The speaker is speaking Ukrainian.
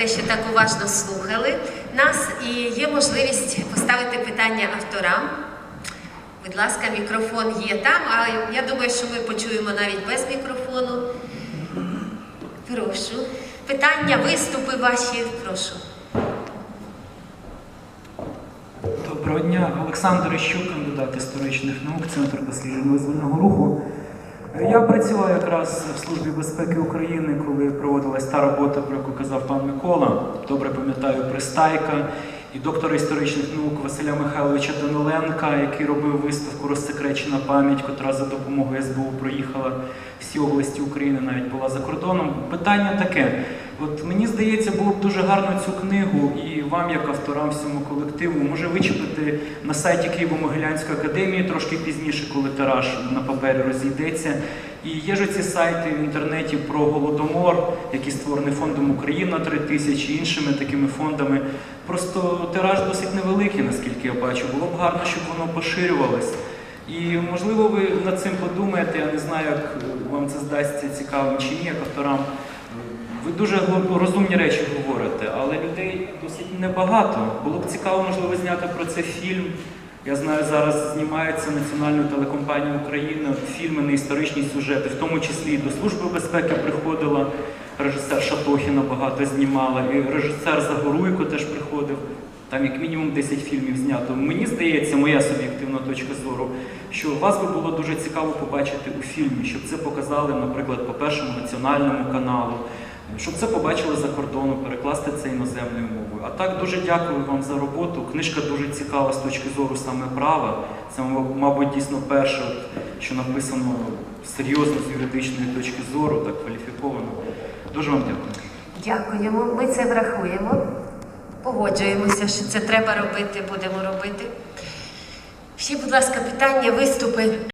те, що так уважно слухали нас і є можливість поставити питання авторам. Будь ласка, мікрофон є там, а я думаю, що ми почуємо навіть без мікрофону. Прошу. Питання, виступи ваші, прошу. Доброго дня, Олександр Іщук, кандидат історичних наук, Центр досліджень визвольного руху. Я працював якраз в Службі безпеки України, коли проводилась та робота, про яку казав пан Микола. Добре пам'ятаю Пристайка і доктора історичних наук Василя Михайловича Даниленка, який робив виставку Розсекречена пам'ять, котра за допомогою СБУ проїхала всі області України, навіть була за кордоном. Питання таке: от мені здається, було б дуже гарно цю книгу і вам, як авторам всьому колективу, може вичепити на сайті Києво-Могилянської академії трошки пізніше, коли тираж на папері розійдеться. І є ж ці сайти в інтернеті про голодомор, які створені фондом Україна 3000 і іншими такими фондами. Просто тираж досить невеликий, наскільки я бачу. Було б гарно, щоб воно поширювалось. І можливо ви над цим подумаєте, я не знаю, як вам це здасться цікавим чи ні, як авторам. Ви дуже розумні речі говорите, але людей досить небагато. Було б цікаво, можливо, зняти про це фільм. Я знаю, зараз знімається Національною телекомпанією України фільми на історичні сюжети, в тому числі і до Служби безпеки приходила режисер Шатохіна багато знімала, і режисер Загоруйко теж приходив. Там як мінімум 10 фільмів знято. Мені здається, моя суб'єктивна точка зору, що вас би було дуже цікаво побачити у фільмі, щоб це показали, наприклад, по першому національному каналу, щоб це побачили за кордону, перекласти це іноземною мовою. А так дуже дякую вам за роботу. Книжка дуже цікава з точки зору саме права. Це, мабуть, дійсно перше, що написано серйозно з юридичної точки зору, так кваліфіковано. Дуже вам дякую. Дякуємо. Ми це врахуємо. Погоджуємося, що це треба робити, будемо робити. Ще, будь ласка, питання, виступи.